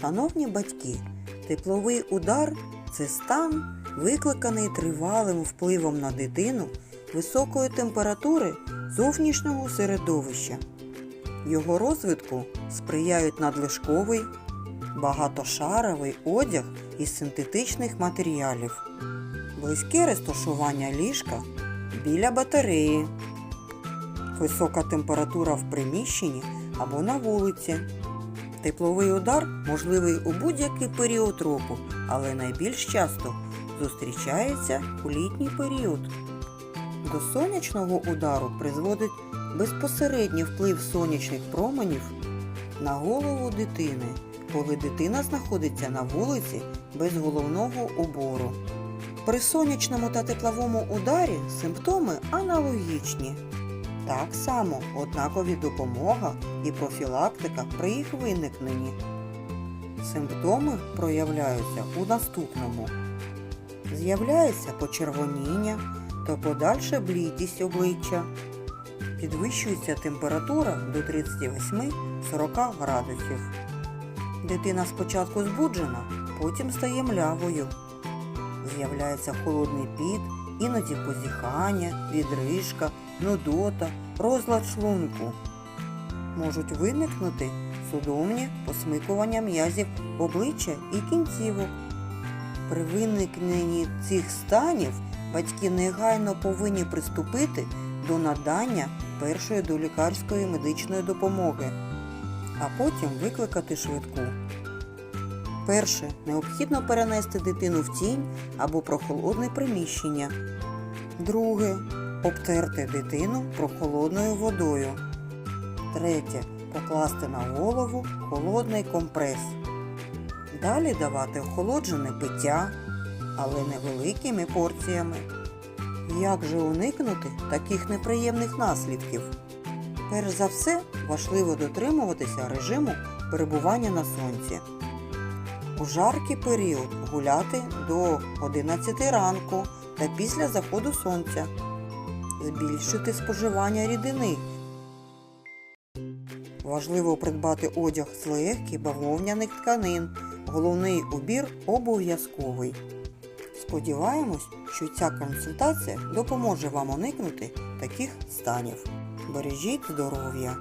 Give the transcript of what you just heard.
Шановні батьки, тепловий удар це стан, викликаний тривалим впливом на дитину високої температури зовнішнього середовища. Його розвитку сприяють надлишковий, багатошаровий одяг із синтетичних матеріалів, близьке розташування ліжка біля батареї, висока температура в приміщенні або на вулиці. Тепловий удар можливий у будь-який період року, але найбільш часто зустрічається у літній період. До сонячного удару призводить безпосередній вплив сонячних променів на голову дитини, коли дитина знаходиться на вулиці без головного убору. При сонячному та тепловому ударі симптоми аналогічні. Так само однакові допомога і профілактика при їх виникненні. Симптоми проявляються у наступному: з'являється почервоніння та подальша блідість обличчя, підвищується температура до 38-40 градусів. Дитина спочатку збуджена, потім стає млявою. З'являється холодний піт, іноді позіхання, відрижка, нудота, розлад шлунку. Можуть виникнути судомні посмикування м'язів обличчя і кінцівок. При виникненні цих станів батьки негайно повинні приступити до надання першої долікарської медичної допомоги, а потім викликати швидку. Перше, необхідно перенести дитину в тінь або прохолодне приміщення. Друге, обтерти дитину прохолодною водою. Третє, покласти на голову холодний компрес. Далі давати охолоджене пиття, але невеликими порціями. Як же уникнути таких неприємних наслідків? Перш за все, важливо дотримуватися режиму перебування на сонці. У жаркий період гуляти до 11 ранку та після заходу сонця. Збільшити споживання рідини. Важливо придбати одяг з легких бавовняних тканин. Головний убір обов'язковий. Сподіваємось, що ця консультація допоможе вам уникнути таких станів. Бережіть здоров'я!